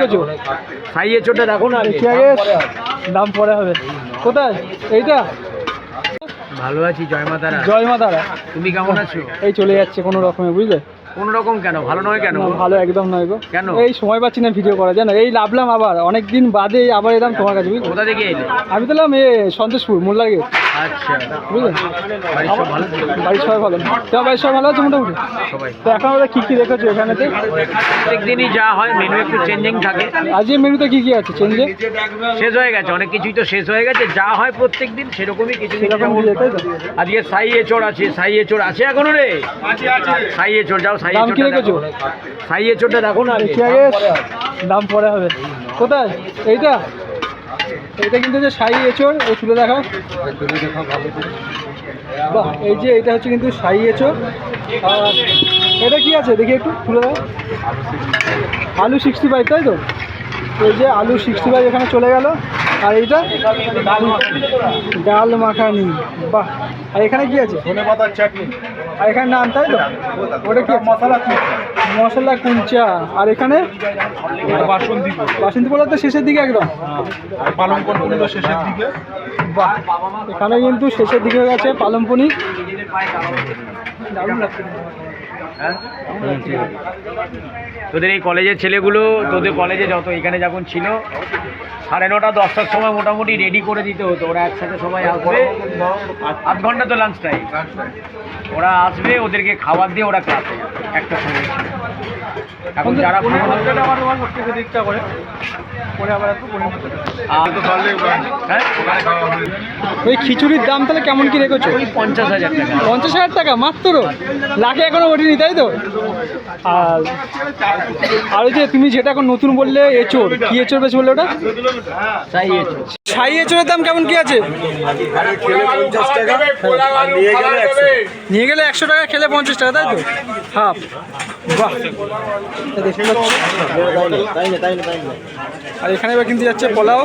কিছু খাইয়ে চোটে দেখো না আগে। দেখি দাম পরে হবে। কোথায়? এইটা? ভালো আছি জয় মাতারা জয় মা তারা। তুমি কেমন আছো? এই চলে যাচ্ছে কোনো রকমে বুঝলে? কোন কেন? ভালো নয় কেন? ভালো একদম নয় গো। কেন? এই সময় পাচ্ছি না ভিডিও করা জানো? এই লাভলাম আবার। অনেক দিন বাদে আবার এলাম তোমার কাছে কোথা থেকে এলে? আমি তো এলাম এ সন্তোষপুর মোল্লার গেট আচ্ছা বাড়ির সব ভালো? তো? বাড়ির সবাই ভালো। তোমার বাড়ির সবাই ভালো আছে? মোটামুটি? সবাই। তো এখন আমরা কী কী রেখেছো এখানেতে? প্রত্যেক দিনই যা হয় মেনু একটু চেঞ্জিং থাকে। আজকে মেনুতে কী কী আছে? চেঞ্জে শেষ হয়ে গেছে অনেক কিছুই তো শেষ হয়ে গেছে। যা হয় প্রত্যেক দিন সেরকমই কিছু আজকে সাই এচোর আছে সাই এচোর আছে এখনও রে? সাই এচোর যাও দাম কি রেখেছো? দেখো। সাই এচোরটা দেখো না। দেখি আগে। দাম পরে হবে। কোথায়? এইটা? এইটা কিন্তু যে শাহি এঁচড় এই তুলে দেখাও। বাহ এই যে এটা হচ্ছে কিন্তু শাহি এঁচড়। আর এটা কি আছে? দেখি একটু তুলে দাও। আলু সিক্সটি ফাইভ তাই তো? এই যে আলু সিক্সটি ফাইভ এখানে চলে গেল। আর এইটা? ডাল মাখানি। বাহ। আর এখানে কি আছে? ধনে পাতার চাটনি। আর এখানে নান তাই তো? ওটা কি মশলা মশলা কুলচা আর এখানে? বাসন্তী বাসন্তী পোলা তো শেষের দিকে একদম। আর পালং শেষের দিকে। বাহ। এখানে কিন্তু শেষের দিকে হয়ে গেছে পালং পনির। দারুণ লাগছে। তোদের এই কলেজের ছেলেগুলো, তোদের কলেজে যত এখানে যখন ছিল, সাড়ে নটা, দশটার সময় মোটামুটি রেডি করে দিতে হতো। ওরা একসাথে সবাই আসবে। আধ ঘণ্টা তো লাঞ্চ টাইম ওরা আসবে, ওদেরকে খাবার দিয়ে ওরা ক্লাসে একটা সময়। এখন যারা করে। আবার একটু হ্যাঁ? ওই খিচুড়ির দাম তাহলে কেমন কি রেখেছো? ওই পঞ্চাশ হাজার টাকা। পঞ্চাশ হাজার টাকা মাত্র? লাখে এখনও ওঠেনি তাই তো? আর আর ওই যে তুমি যেটা এখন নতুন বললে এচোর কি এচোর বেশ বললে ওটা? ছাই এচোরের দাম কেমন কি আছে? নিয়ে গেলে একশো টাকা খেলে পঞ্চাশ টাকা তাই তো? হাফ। আর এখানে এবার কিনতে যাচ্ছে পোলাও।